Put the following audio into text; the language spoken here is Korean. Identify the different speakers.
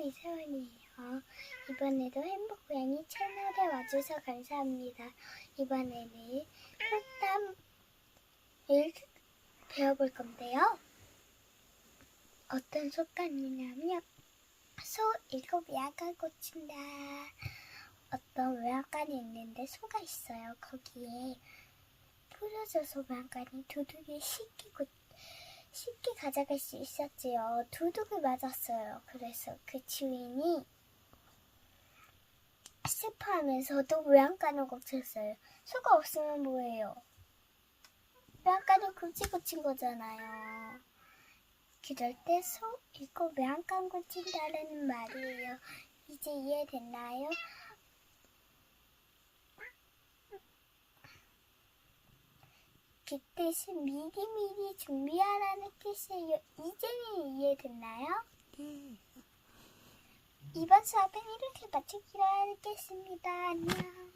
Speaker 1: 이세원이에요. 이번에도 행복고양이 채널에 와주셔서 감사합니다. 이번에는 속담을 배워볼 건데요. 어떤 속담이냐면 소 일곱 야간 꽂힌다. 어떤 외양간이 있는데 소가 있어요. 거기에 부러져서 외양간이 쉽게 꽂 쉽게 가져갈 수 있었지요. 도둑을 맞았어요. 그래서 그 주인이 슬퍼하면서도 외양간을 고쳤어요. 소가 없으면 뭐예요? 외양간을 굳이 고친 거잖아요. 그럴 때소 읽고 외양간 고친다라는 말이에요. 이제 이해됐나요? 그 뜻은 미리미리 준비 뜻이에요. 이제는 이해됐나요? 이번 수업은 이렇게 마치기로 하겠습니다. 안녕.